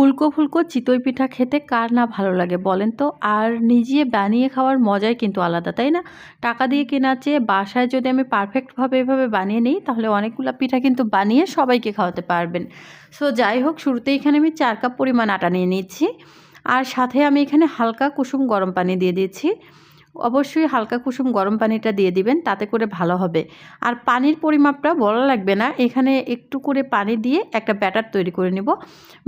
ফুলকো ফুলকো চিতই পিঠা খেতে কার না ভালো লাগে বলেন তো? আর নিজে বানিয়ে খাওয়ার মজাই কিন্তু আলাদা, তাই না? টাকা দিয়ে কেনা চেয়ে বাসায় যদি আমি পারফেক্টভাবে এভাবে বানিয়ে নিই, তাহলে অনেকগুলো পিঠা কিন্তু বানিয়ে সবাইকে খাওয়াতে পারবেন। সো যাই হোক শুরুতে এখানে আমি চার কাপ পরিমাণ আটা নিয়ে নিচ্ছি আর সাথে আমি এখানে হালকা কুসুম গরম পানি দিয়ে দিয়েছি। অবশ্যই হালকা কুসুম গরম পানিটা দিয়ে দিবেন, তাতে করে ভালো হবে। আর পানির পরিমাপটা বলা লাগবে না, এখানে একটু করে পানি দিয়ে একটা ব্যাটার তৈরি করে নিব।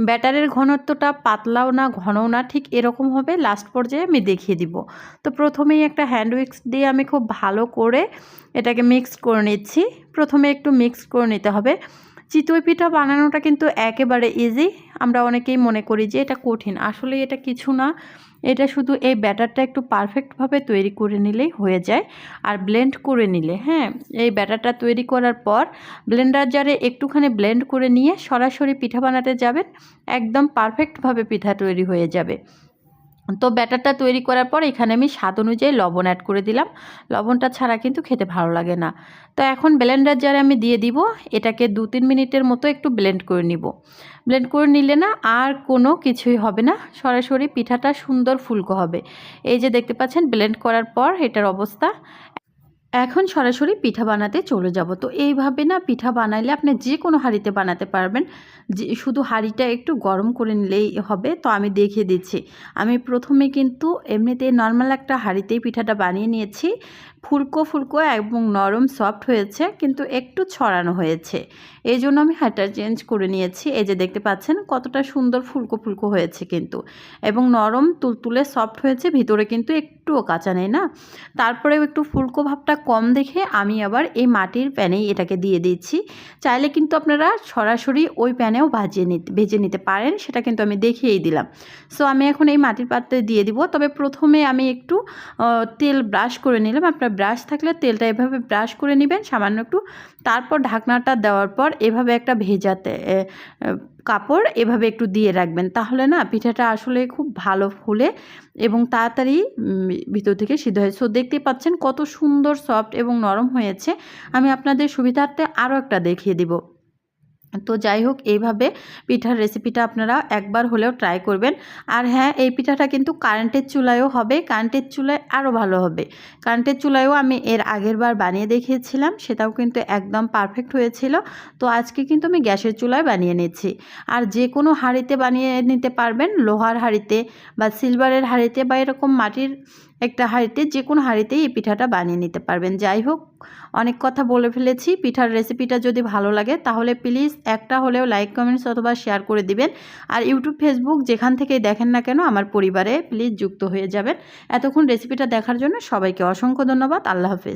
ব্যাটারের ঘনত্বটা পাতলাও না, ঘনও না, ঠিক এরকম হবে লাস্ট পর্যায়ে আমি দেখিয়ে দিব। তো প্রথমেই একটা হ্যান্ড উইক্স দিয়ে আমি খুব ভালো করে এটাকে মিক্স করে নিচ্ছি। প্রথমে একটু মিক্স করে নিতে হবে। চিতই পিঠা বানানোটা কিন্তু একেবারে ইজি আমরা অনেকেই মনে করি যে এটা কঠিন। আসলে এটা কিছু না। এটা শুধু এই ব্যাটারটা একটু পারফেক্টভাবে তৈরি করে নিলেই হয়ে যায়। আর ব্লেন্ড করে নিলে হ্যাঁ? এই ব্যাটারটা তৈরি করার পর ব্লেন্ডার জারে একটুখানি ব্লেন্ড করে নিয়ে সরাসরি পিঠা বানাতে যাবেন। একদম পারফেক্টভাবে পিঠা তৈরি হয়ে যাবে। তো ব্যাটারটা তৈরি করার পর এখানে আমি স্বাদ অনুযায়ী লবণ অ্যাড করে দিলাম। লবণটা ছাড়া কিন্তু খেতে ভালো লাগে না। তো এখন ব্লেন্ডার জারে আমি দিয়ে দিব। এটাকে দু তিন মিনিটের মতো একটু ব্লেন্ড করে নিব। ব্লেন্ড করে নিলে না আর কোনো কিছুই হবে না। সরাসরি পিঠাটা সুন্দর ফুলকো হবে। এই যে দেখতে পাচ্ছেন ব্লেন্ড করার পর এটার অবস্থা এখন সরাসরি পিঠা বানাতে চলে যাব। তো এইভাবে না পিঠা বানাইলে আপনি যে কোনো হাঁড়িতে বানাতে পারবেন। যে শুধু হাঁড়িটা একটু গরম করে নিলেই হবে। তো আমি দেখিয়ে দিচ্ছি। আমি প্রথমে কিন্তু এমনিতে নর্মাল একটা হাঁড়িতেই পিঠাটা বানিয়ে নিয়েছি। ফুলকো ফুলকো এবং নরম সফট হয়েছে, কিন্তু একটু ছড়ানো হয়েছে। এই জন্য আমি হাঁটা চেঞ্জ করে নিয়েছি। এই যে দেখতে পাচ্ছেন কতটা সুন্দর ফুলকো ফুলকো হয়েছে কিন্তু। এবং নরম তুলতুলে সফট হয়েছে, ভিতরে কিন্তু একটুও কাঁচা নেই না? তারপরেও একটু ফুলকো ভাবটা কম দেখে আমি আবার এই মাটির প্যানেই এটাকে দিয়ে দিচ্ছি। চাইলে কিন্তু আপনারা সরাসরি ওই প্যানেও ভাজিয়ে নিতে, ভেজে নিতে পারেন, সেটা কিন্তু আমি দেখিয়েই দিলাম। সো আমি এখন এই মাটির পাত্রে দিয়ে দিব। তবে প্রথমে আমি একটু তেল ব্রাশ করে নিলাম। আপনার ব্রাশ থাকলে তেলটা এভাবে ব্রাশ করে নেবেন, সামান্য একটু। তারপর ঢাকনাটা দেওয়ার পর এভাবে একটা ভেজাতে কাপড় এভাবে একটু দিয়ে রাখবেন। তাহলে না পিঠাটা আসলে খুব ভালো ফুলে এবং তাড়াতাড়ি ভিতর থেকে সিদ্ধ হয় সো দেখতে পাচ্ছেন কত সুন্দর সফট এবং নরম হয়েছে। আমি আপনাদের সুবিধার্থে আরও একটা দেখিয়ে দিব। তো যাই হোক, এইভাবে পিঠার রেসিপিটা আপনারা একবার হলেও ট্রাই করবেন। আর হ্যাঁ এই পিঠাটা কিন্তু কারেন্টের চুলায়ও হবে কারেন্টের চুলায় আরও ভালো হবে। কারেন্টের চুলায়ও আমি এর আগের বার বানিয়ে দেখিয়েছিলাম, সেটাও কিন্তু একদম পারফেক্ট হয়েছিল। তো আজকে কিন্তু আমি গ্যাসের চুলায় বানিয়ে নিচ্ছি। আর যে কোনো হাঁড়িতে বানিয়ে নিতে পারবেন, লোহার হাঁড়িতে বা সিলভারের হাঁড়িতে বা এরকম মাটির একটা হাঁড়িতে যে কোনো হাঁড়িতেই এই পিঠাটা বানিয়ে নিতে পারবেন। যাই হোক, অনেক কথা বলে ফেলেছি। পিঠার রেসিপিটা যদি ভালো লাগে, তাহলে প্লিজ একটা হলেও লাইক, কমেন্টস অথবা শেয়ার করে দিবেন। আর ইউটিউব, ফেসবুক যেখান থেকেই দেখেন না কেন, আমার পরিবারে প্লিজ যুক্ত হয়ে যাবেন। এতক্ষণ রেসিপিটা দেখার জন্য সবাইকে অসংখ্য ধন্যবাদ। আল্লাহ হাফেজ।